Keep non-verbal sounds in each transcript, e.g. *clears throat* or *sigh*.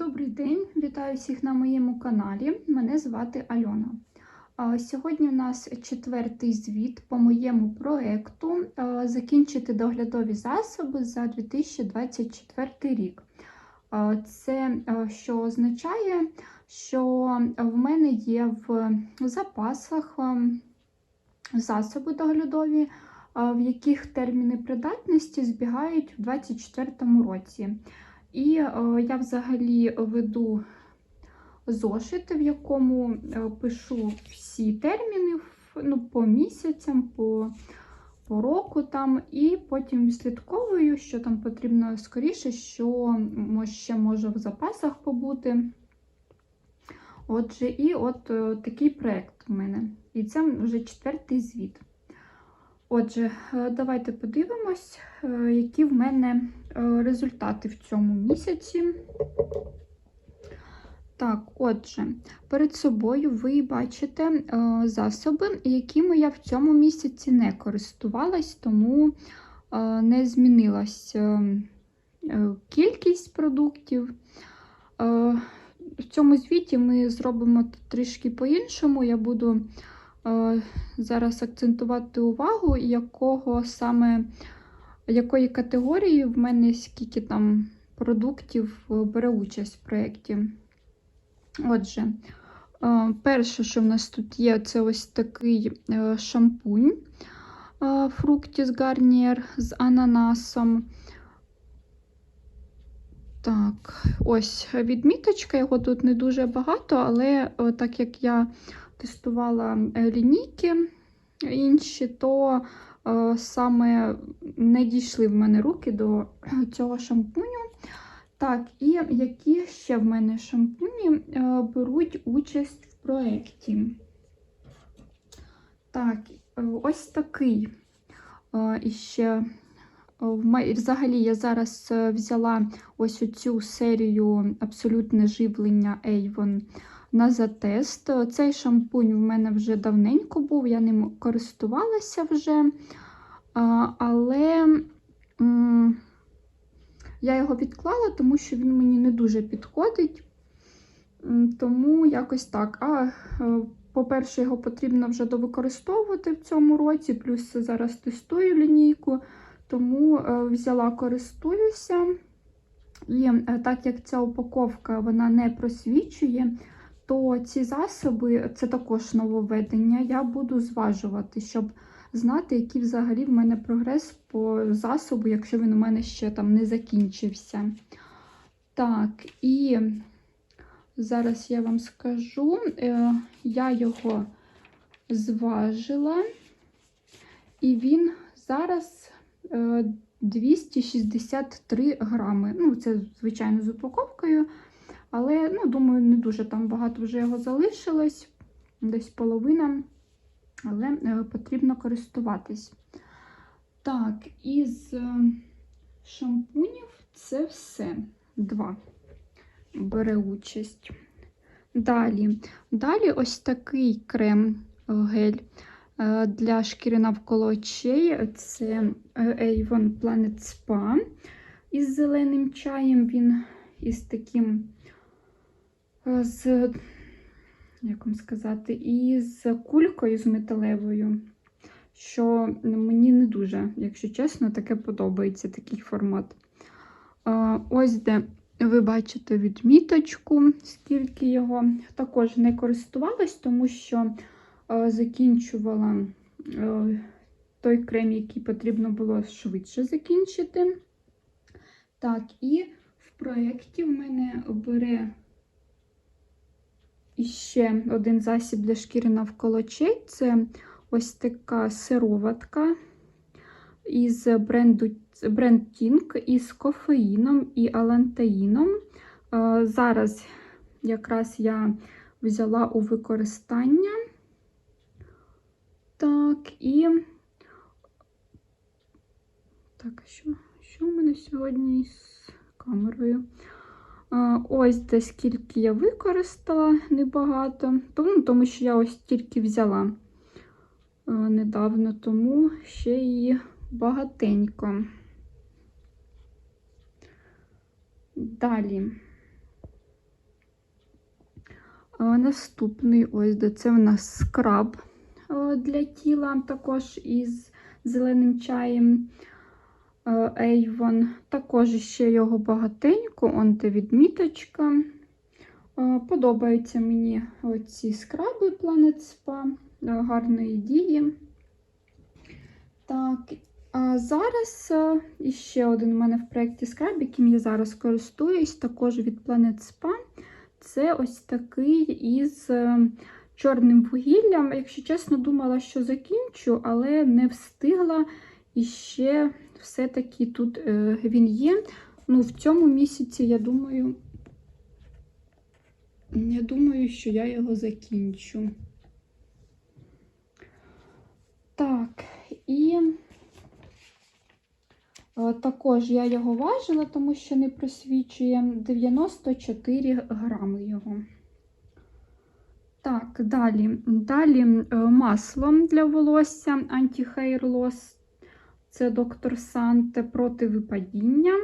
Добрий день, вітаю всіх на моєму каналі. Мене звати Альона. Сьогодні у нас четвертий звіт по моєму проєкту Закінчити доглядові засоби за 2024 рік. Це що означає, що в мене є в запасах засоби доглядові, в яких терміни придатності збігають в 2024 році. І е, я взагалі веду зошит, в якому е, пишу всі терміни ну, по місяцям, по, по року там, і потім відслідковую, що там потрібно скоріше, що ще може в запасах побути. Отже, і от е, такий проєкт в мене. І це вже четвертий звіт. Отже, е, давайте подивимось, е, які в мене е, результати в цьому місяці. Так, отже, перед собою ви бачите засоби, якими я в цьому місяці не користувалась, тому не змінилась кількість продуктів. В цьому звіті ми зробимо трішки по-іншому. Я буду зараз акцентувати увагу, якого саме якої категорії в мене скільки там продуктів е, бере участь в проєкті. Отже, е, перше, що в нас тут є, це ось такий е, шампунь Fructis Garnier з ананасом. Так, ось відміточка, його тут не дуже багато, але е, так як я тестувала е, лінійки інші, то е, саме не дійшли в мене руки до *clears throat* цього шампуню. Так, і які ще в мене шампуні е, беруть участь в проєкті? Так, ось такий. Іще Взагалі, я зараз взяла ось оцю серію абсолютне живлення Avon на затест. Цей шампунь в мене вже давненько був, я ним користувалася вже, але я його відклала, тому що він мені не дуже підходить. Тому якось так. А, е, по-перше, його потрібно вже довикористовувати в цьому році, плюс зараз тестую лінійку, тому е, взяла, користуюся. І е, так як ця упаковка вона не просвічує, то ці засоби це також нововведення. Я буду зважувати, щоб знати, який взагалі в мене прогрес по засобу, якщо він у мене ще там не закінчився. Так, і зараз я вам скажу, е, я його зважила, і він зараз е, 263 грами. Ну, це, звичайно, з упаковкою. Але, ну, думаю, не дуже там багато вже його залишилось, десь половина, але е, потрібно користуватись. Так, із е, шампунів це все. Два бере участь. Далі, Далі ось такий крем е, для шкіри навколо очей. Це Avon Planet Spa із зеленим чаєм. Він із таким з, як вам сказати, із кулькою з металевою, що мені не дуже, якщо чесно, таке подобається такий формат. Ось де ви бачите відміточку, скільки його. Також не користувалась, тому що закінчувала той крем, який потрібно було швидше закінчити. Так, і в проєкті в мене бере іще один засіб для шкіри навколо очей. Це ось така сироватка із бренду бренд Tink із кофеїном і алантаїном. Е, Зараз якраз я взяла у використання. Так, і так, що, що в мене сьогодні з камерою? Ось де скільки я використала, небагато. Тому, тому що я ось тільки взяла недавно, тому ще її багатенько. Далі. Наступний ось де це в нас скраб для тіла, також із зеленим чаєм. Е, Avon. Також ще його багатенько, он де відміточка. Е, Подобаються мені оці скраби Planet Spa е, гарної дії. Так, а зараз е, іще один у мене в проєкті скраб, яким я зараз користуюсь, також від Planet Spa. Це ось такий із е, чорним вугіллям. Якщо чесно, думала, що закінчу, але не встигла. І ще все-таки тут е, він є. Ну, в цьому місяці, я думаю, я думаю, що я його закінчу. Так, і е, також я його важила, тому що не просвічує 94 грами його. Так, далі. Далі е, масло для волосся Anti-Hair. Це доктор Санте проти випадіння.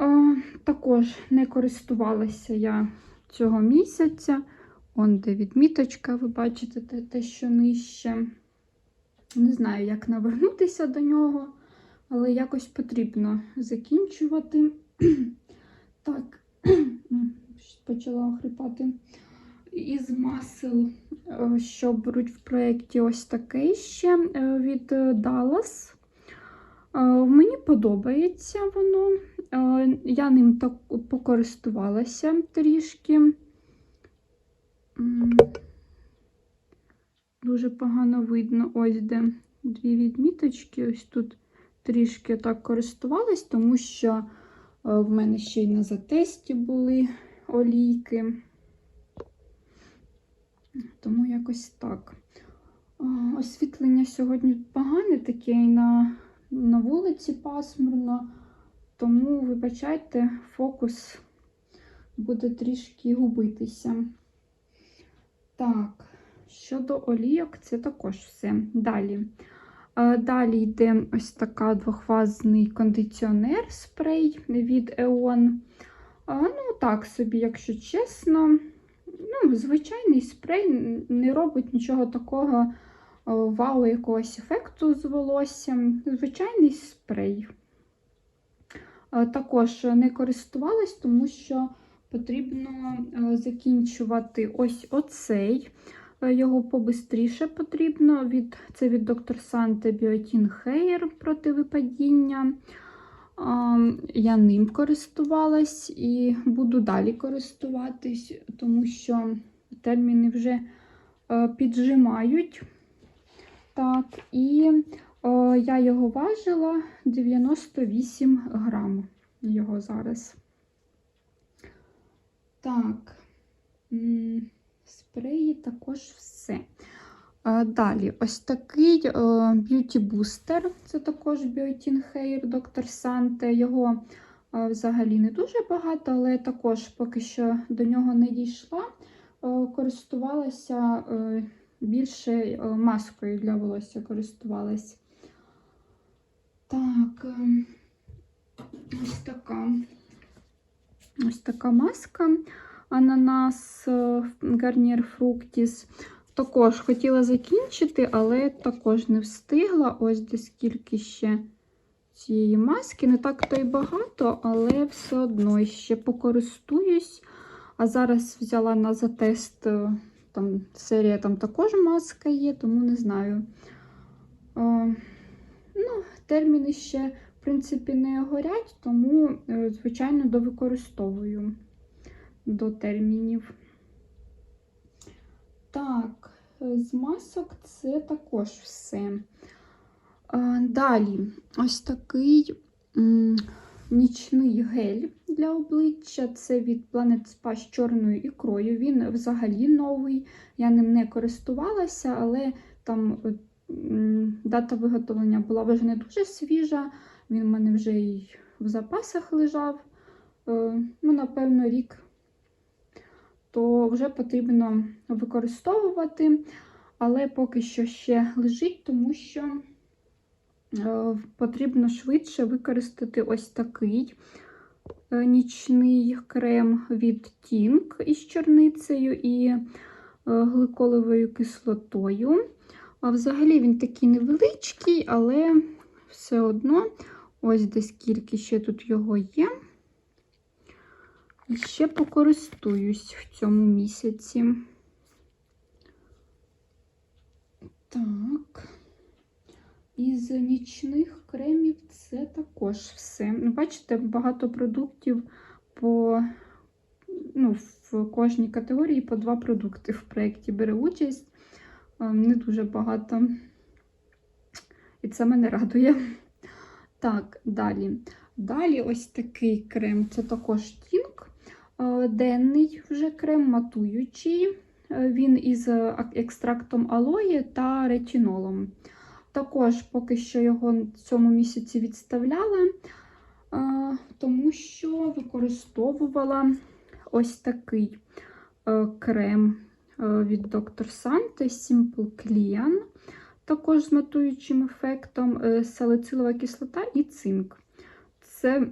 Е, Також не користувалася я цього місяця. Он де відміточка, ви бачите те, те, що нижче. Не знаю, як навернутися до нього, але якось потрібно закінчувати. *clears throat* Так, *clears throat* почала охрипати. Із масел, е, що беруть в проєкті ось таке ще е, від е, Dallas. Мені подобається воно. Я ним так покористувалася трішки. Дуже погано видно, ось де дві відміточки. Ось тут трішки так користувалась, тому що в мене ще й на затесті були олійки. Тому якось так. Освітлення сьогодні погане, таке і на, на вулиці пасмурно, тому, вибачайте, фокус буде трішки губитися. Так, щодо олійок, це також все. Далі. Далі йде ось така двохфазний кондиціонер спрей від EON. Ну, так собі, якщо чесно, ну, звичайний спрей не робить нічого такого вау, якогось ефекту з волоссям. Звичайний спрей. Також не користувалась, тому що потрібно е, закінчувати ось оцей. Е, Його побистріше потрібно. Від, це від Dr. Sante Biotin Hair проти випадіння. Я ним користувалась і буду далі користуватись, тому що терміни вже е, піджимають. Так, і е, я його важила 98 грам його зараз. Так, спреї також все. Е, Далі, ось такий б'юті бустер. Це також Biotin Hair Dr. Sante. Його е, взагалі не дуже багато, але також поки що до нього не дійшла. Е, Користувалася е, більше е, маскою для волосся користувалась. Так, е, ось така. Ось така маска ананас Garnier Fructis. Також хотіла закінчити, але також не встигла. Ось де скільки ще цієї маски. Не так то й багато, але все одно ще покористуюсь. А зараз взяла на затест, е, там серія там також маска є, тому не знаю. О, ну, терміни ще, в принципі, не горять, тому, е, звичайно, довикористовую до термінів. Так, з масок це також все. Далі, ось такий нічний гель для обличчя. Це від Planet Spa з чорною ікрою. Він взагалі новий. Я ним не користувалася, але там дата виготовлення була вже не дуже свіжа. Він в мене вже і в запасах лежав. Е, Ну, напевно, рік то вже потрібно використовувати, але поки що ще лежить, тому що е, потрібно швидше використати ось такий е, нічний крем від Tink із чорницею і е, гликоловою кислотою. А взагалі він такий невеличкий, але все одно ось десь скільки ще тут його є. Ще покористуюсь в цьому місяці. Так. Із нічних кремів це також все. Ну, Бачите, багато продуктів по ну, в кожній категорії по два продукти в проєкті бере участь. Ем, Не дуже багато. І це мене радує. Так, далі. Далі ось такий крем. Це також тінк. Е, Денний вже крем матуючий. Е, Він із екстрактом алої та ретинолом. Також поки що його в цьому місяці відставляла, е, тому що використовувала ось такий крем від Dr. Sante Simple Clean, також з матуючим ефектом салицилова кислота і цинк. Це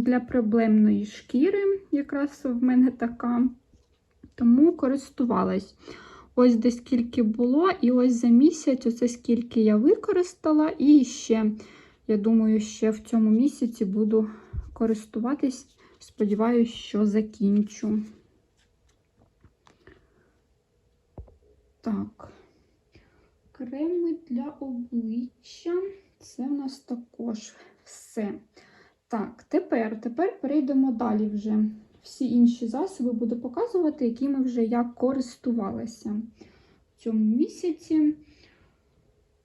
для проблемної шкіри, якраз в мене така, тому користувалась. Ось де скільки було, і ось за місяць, оце скільки я використала, і ще, я думаю, ще в цьому місяці буду користуватись. Сподіваюсь, що закінчу. Так, креми для обличчя. Це в нас також все. Так, тепер, тепер перейдемо далі вже. Всі інші засоби буду показувати, якими вже я користувалася в цьому місяці.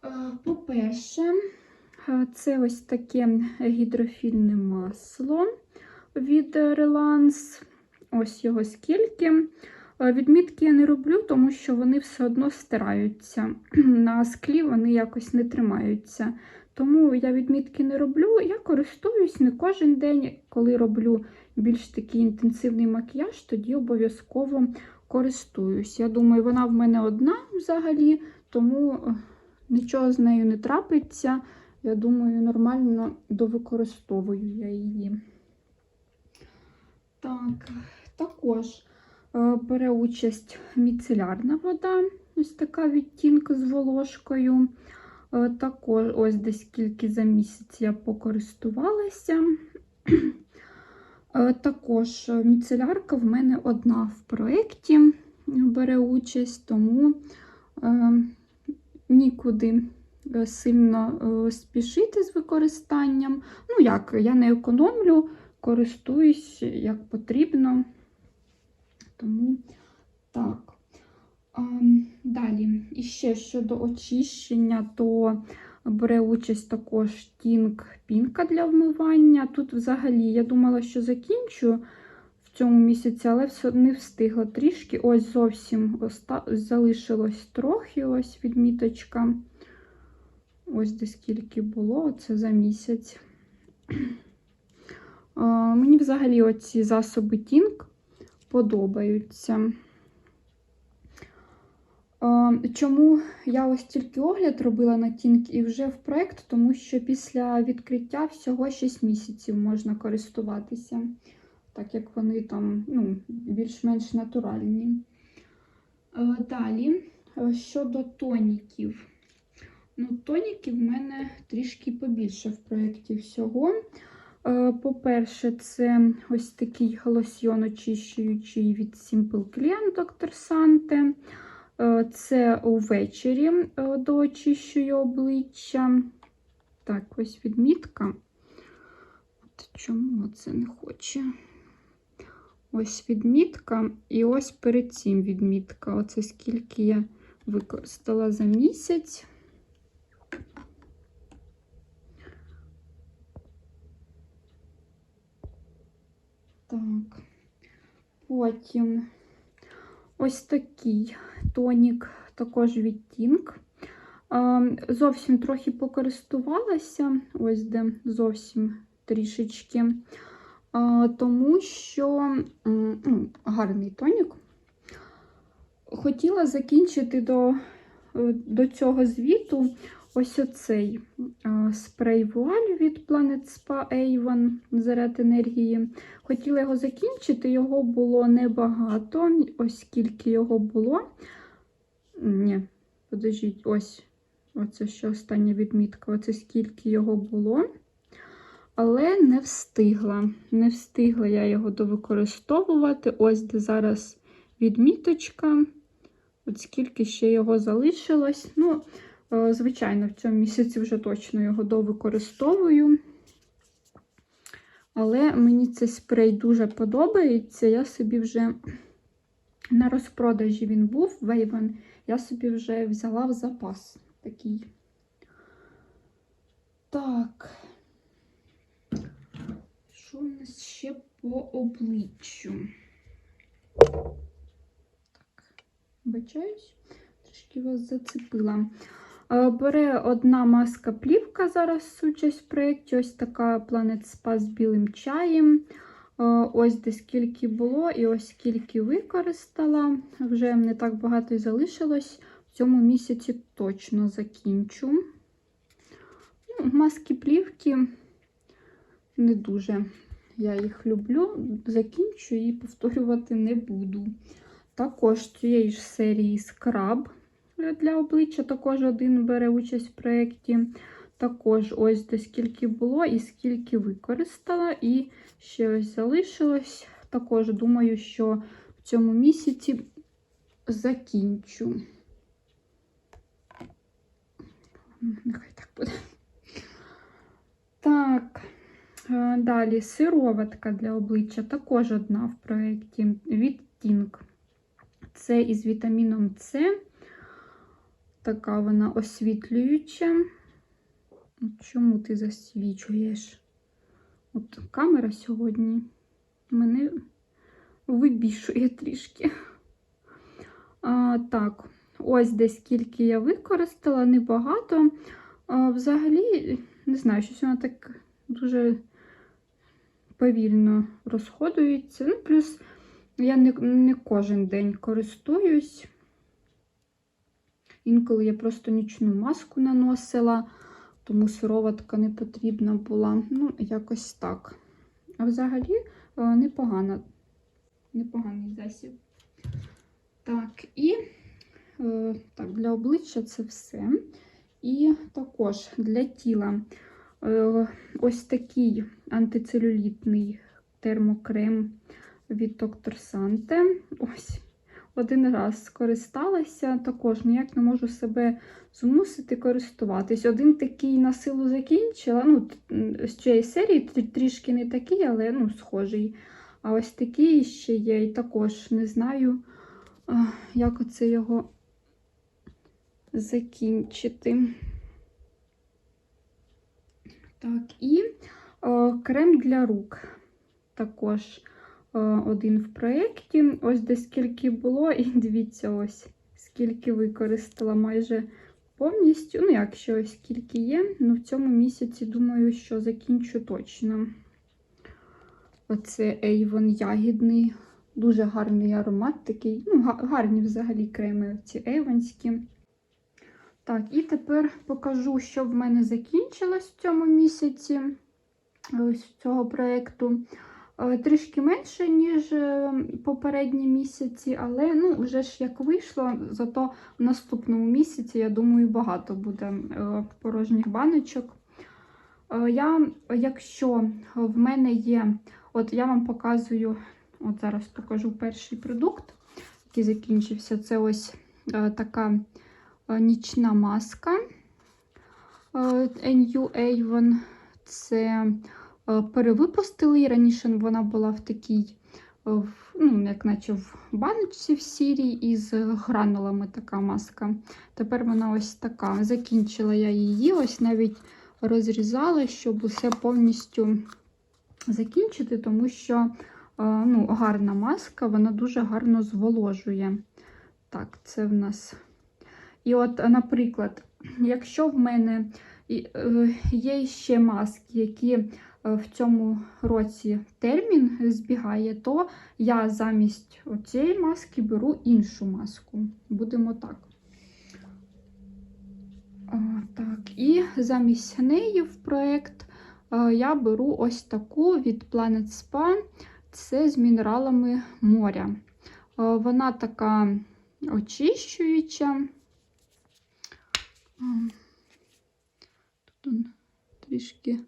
Е, По-перше, е, це ось таке гідрофільне масло від Relance. Ось його скільки. Е, Відмітки я не роблю, тому що вони все одно стираються. *clears throat* На склі вони якось не тримаються. Тому я відмітки не роблю. Я користуюсь не кожен день, коли роблю більш такий інтенсивний макіяж, тоді обов'язково користуюсь. Я думаю, вона в мене одна взагалі, тому е, нічого з нею не трапиться. Я думаю, нормально довикористовую я її. Так, також е, бере участь міцелярна вода, ось така відтінка з волошкою. Е, Також ось десь скільки за місяць я покористувалася. Е, Також е, міцелярка в мене одна в проєкті бере участь, тому нікуди сильно спішити з використанням. Ну, як, я не економлю, користуюсь як потрібно. Тому так. А, Далі, і ще щодо очищення, то бере участь також тінк пінка для вмивання. Тут взагалі я думала, що закінчу в цьому місяці, але все не встигла трішки. Ось зовсім залишилось трохи ось відміточка. Ось де скільки було, це за місяць. Мені взагалі оці засоби тінк подобаються. Е, Чому я ось тільки огляд робила на Тінк і вже в проєкт, тому що після відкриття всього 6 місяців можна користуватися, так як вони там ну, більш-менш натуральні. Е, Далі, е, щодо тоніків. Ну, Тоніків в мене трішки побільше в проєкті всього. Е, По-перше, це ось такий лосьйон очищуючий від Simple Clean Dr. Sante. Е, Це увечері е, доочищую обличчя. Так, ось відмітка. От чому це не хоче? Ось відмітка, і ось перед цим відмітка. Оце скільки я використала за місяць. Так, потім ось такий тонік, також відтінк. Зовсім трохи покористувалася, ось де зовсім трішечки, тому що ну, гарний тонік. Хотіла закінчити до, е, до цього звіту ось оцей спрей вуаль від Planet Spa Avon заряд енергії. Хотіла його закінчити, його було небагато, ось скільки його було. Ні, подождіть, ось. Оце ще остання відмітка. Оце скільки його було. Але не встигла. Не встигла я його довикористовувати. Ось де зараз відміточка. От скільки ще його залишилось. Ну, е, звичайно, в цьому місяці вже точно його довикористовую. Але мені цей спрей дуже подобається. Я собі вже на розпродажі він був Вейвен. Я собі вже взяла в запас такий. Так. Що у нас ще по обличчю? Так, бачаюсь, трішки вас зацепила. Е, Бере одна маска плівка зараз участь в проєкті. Ось така Planet Spa з білим чаєм. Е, Ось де скільки було, і ось скільки використала. Вже не так багато і залишилось. В цьому місяці точно закінчу. Ну, маски плівки не дуже. Я їх люблю, закінчу і повторювати не буду. Також цієї ж серії скраб для обличчя, також один бере участь в проєкті. Також ось де скільки було і скільки використала. І ще ось залишилось. Також думаю, що в цьому місяці закінчу. Нехай так буде. Так, е, далі сироватка для обличчя, також одна в проєкті від Tink. Це із вітаміном С. Така вона освітлююча. Чому ти засвічуєш? От камера сьогодні мене вибішує трішки. А, Так, ось десь скільки я використала, небагато. А, Взагалі, не знаю, щось вона так дуже повільно розходується. Ну, плюс я не, не кожен день користуюсь. Інколи я просто нічну маску наносила, тому сироватка не потрібна була. Ну, якось так. А взагалі е, непогано, непоганий засіб. Так, і е, так, для обличчя це все. І також для тіла е, ось такий антицелюлітний термокрем від Dr. Sante. Ось один раз скористалася, також ніяк не можу себе змусити користуватись. Один такий на силу закінчила. ну, З цієї серії трішки не такий, але ну, схожий. А ось такий ще є, і також не знаю, як оце його закінчити. Так, і о, крем для рук. Також один в проєкті. Ось де скільки було, *laughs* і дивіться, ось скільки використала майже повністю. Ну, якщо ось скільки є, ну в цьому місяці, думаю, що закінчу точно. Оце Avon ягідний, дуже гарний аромат такий. Ну, гарні взагалі креми ці Avonські. Так, і тепер покажу, що в мене закінчилось в цьому місяці ось цього проєкту. Трішки менше, ніж е, попередні місяці, але ну, вже ж як вийшло, зато в наступному місяці, я думаю, багато буде е, порожніх баночок. Е, я, Якщо в мене є, от я вам показую, от зараз покажу перший продукт, який закінчився. Це ось така нічна маска NU Avon. Це перевипустили. І раніше вона була в такій, ну, як наче в баночці в сірій із гранулами така маска. Тепер вона ось така. Закінчила я її, ось навіть розрізала, щоб усе повністю закінчити, тому що ну, гарна маска, вона дуже гарно зволожує. Так, це в нас. І от, наприклад, якщо в мене є ще маски, які в цьому році термін збігає, то я замість цієї маски беру іншу маску. Будемо так. Так, і замість неї в проєкт е, я беру ось таку від Planet Spa. Це з мінералами моря. Е, Вона така очищуюча. Тут он трішки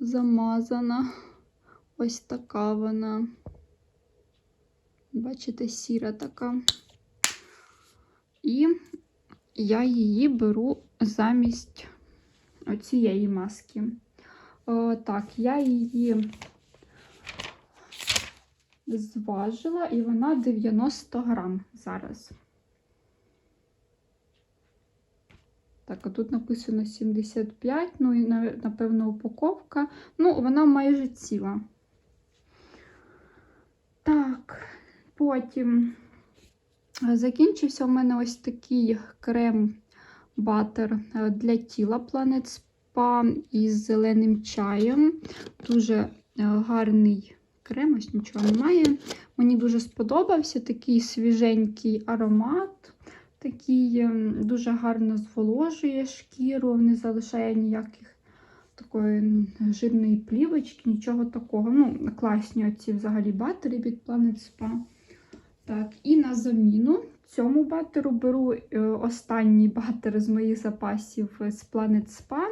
замазана. Ось така вона. Бачите, сіра така. І я її беру замість цієї маски. О, так, я її зважила, і вона 90 грам зараз. Так, а тут написано 75, ну і напевно упаковка. Ну, вона майже ціла. Так, потім закінчився у мене ось такий крем-батер е, для тіла Planet Spa із зеленим чаєм. Дуже е, гарний крем, ось нічого немає. Мені дуже сподобався такий свіженький аромат. Такий ем, дуже гарно зволожує шкіру, не залишає ніяких такої жирної плівочки, нічого такого. Ну, класні оці взагалі батери від Planet Spa. Так, і на заміну цьому батеру беру е, останній батер з моїх запасів з Planet Spa.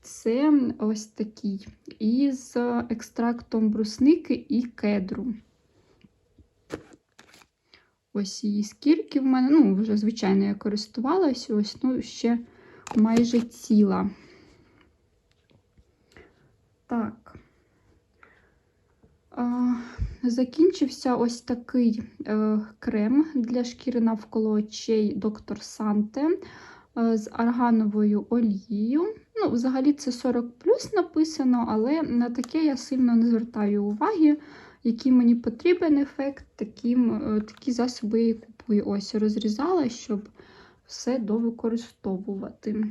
Це ось такий із екстрактом брусники і кедру. Ось її скільки в мене. Ну, вже, звичайно, я користувалася, ось ну, ще майже ціла. Так. А, закінчився ось такий е, крем для шкіри навколо очей доктор Санте е, з аргановою олією. Ну, взагалі це 40 плюс написано, але на таке я сильно не звертаю уваги. Який мені потрібен ефект, таким, е, такі засоби я купую. Ось розрізала, щоб все довикористовувати.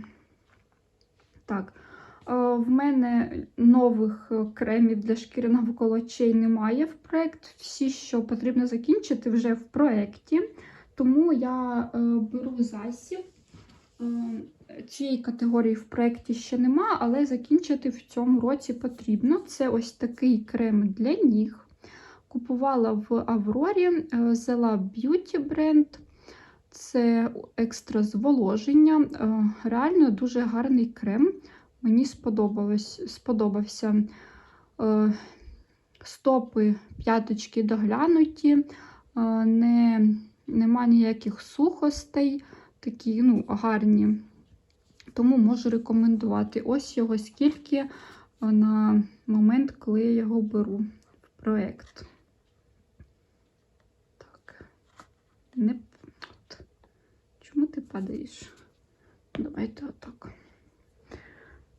Так, е, в мене нових е, кремів для шкіри навколо очей немає в проєкт. Всі, що потрібно закінчити, вже в проєкті. Тому я беру засіб. Цієї категорії в проєкті ще нема, але закінчити в цьому році потрібно. Це ось такий крем для ніг. Купувала в Аврорі е, Zella Beauty бренд. Це екстра зволоження. Е, Реально дуже гарний крем. Мені сподобався. Е, Стопи п'яточки доглянуті, не, нема ніяких сухостей, такі ну, гарні. Тому можу рекомендувати. Ось його скільки на момент, коли я його беру в проєкт. Так. Не... Чому ти падаєш? Давайте отак.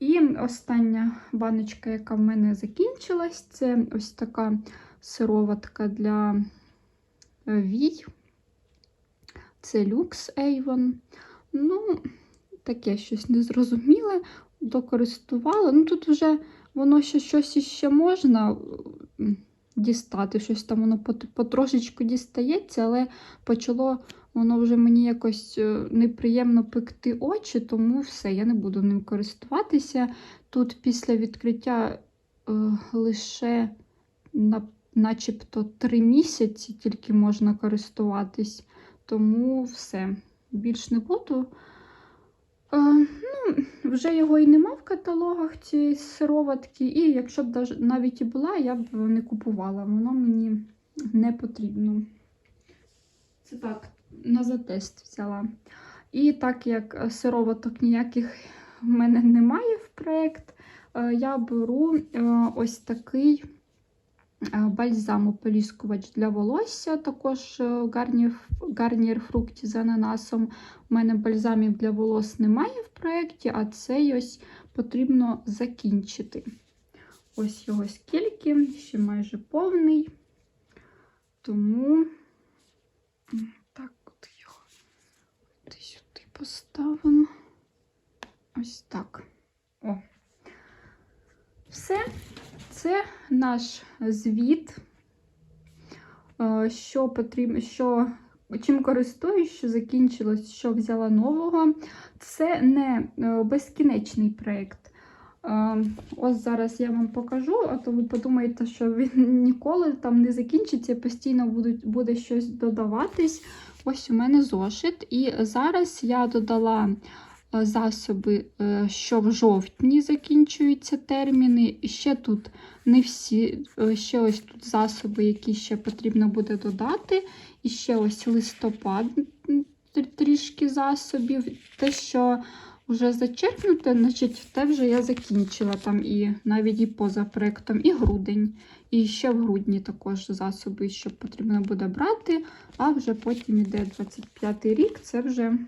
І остання баночка, яка в мене закінчилась, це ось така сироватка для е, вій. Це люкс Avon. Ну, таке щось незрозуміле, докористувала. Ну, тут вже воно ще щось іще можна дістати, щось там воно потрошечку дістається, але почало воно вже мені якось е, неприємно пекти очі, тому все, я не буду ним користуватися. Тут після відкриття е, лише на, начебто 3 місяці тільки можна користуватись, тому все, більш не буду. Е, ну, вже його і нема в каталогах цієї сироватки, і якщо б навіть і була, я б не купувала. Воно мені не потрібно. Це так, на затест взяла. І так як сироваток ніяких в мене немає в проєкт, е, я беру е, ось такий е, бальзам-ополіскувач для волосся, також Garnier, Garnier Fructi з ананасом. У мене бальзамів для волос немає в проєкті, а цей ось потрібно закінчити. Ось його скільки, ще майже повний. Тому так от його сюди поставимо. Ось так. О. Все, це наш звіт, е, що потрібно, що чим користуюсь, що закінчилось, що взяла нового. Це не е, безкінечний проєкт. Е, Ось зараз я вам покажу, а то ви подумаєте, що він *laughs* ніколи там не закінчиться, постійно будуть, буде щось додаватись. Ось у мене зошит. І зараз я додала засоби, е, що в жовтні закінчуються терміни. Ще тут не всі, е, ще ось тут засоби, які ще потрібно буде додати. І ще ось листопад трішки засобів. Те, що вже зачерпнуте, значить, те вже я закінчила там і навіть і поза проектом, і грудень. І ще в грудні також засоби, що потрібно буде брати, а вже потім іде 25-й рік. Це вже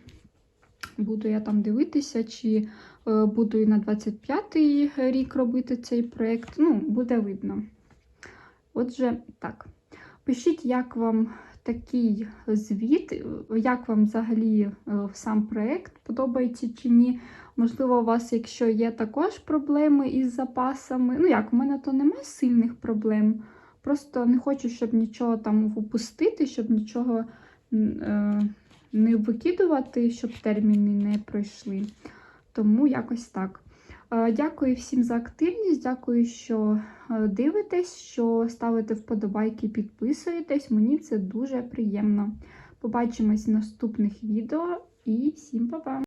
буду я там дивитися, чи е, буду і на 25-й рік робити цей проект. Ну, буде видно. Отже, так. Пишіть, як вам такий звіт, як вам взагалі е, сам проект подобається чи ні. Можливо, у вас, якщо є також проблеми із запасами. Ну як, у мене то немає сильних проблем. Просто не хочу, щоб нічого там упустити, щоб нічого е, не викидувати, щоб терміни не пройшли. Тому якось так. Дякую всім за активність, дякую, що е, дивитесь, що ставите вподобайки, підписуєтесь. Мені це дуже приємно. Побачимось в наступних відео і всім па-па!